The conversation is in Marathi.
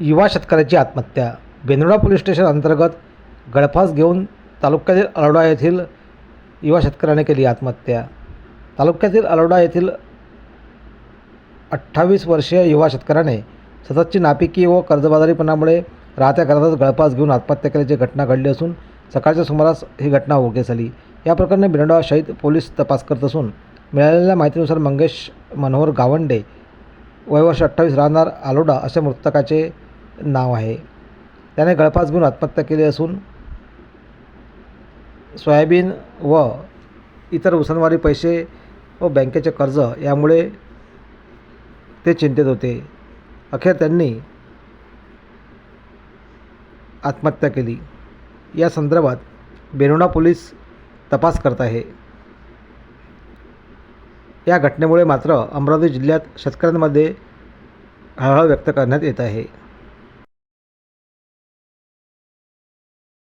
युवा शेतकऱ्याची आत्महत्या. बेंद्रा पोलीस स्टेशन अंतर्गत गळफास घेऊन तालुक्यातील अलोडा येथील युवा शेतकऱ्याने केली आत्महत्या. तालुक्यातील अलोडा येथील अठ्ठावीस वर्षीय युवा शेतकऱ्याने सततची नापिकी व कर्जबाजारीपणामुळे राहत्या घरातच गळफास घेऊन आत्महत्या केल्याची घटना घडली असून सकाळच्या सुमारास ही घटना उघडकीस आली. या प्रकरणी बिरंडा शहीद पोलीस तपास करत असून मिळालेल्या माहितीनुसार मंगेश मनोहर गावंडे वय वर्ष अठ्ठावीस राहणार आलोडा असे मृतकाचे नाव आहे. त्याने गळफास घेऊन आत्महत्या केली असून सोयाबीन व इतर उसनवारी पैसे व बँकेचे कर्ज यामुळे ते चिंतेत होते. अखेर त्यांनी आत्महत्या केली. या संदर्भात बेरोणा पोलीस तपास करत आहे. या घटनेमुळे मात्र अमरावती जिल्ह्यात शेतकऱ्यांमध्ये हळहळ व्यक्त करण्यात येत आहे.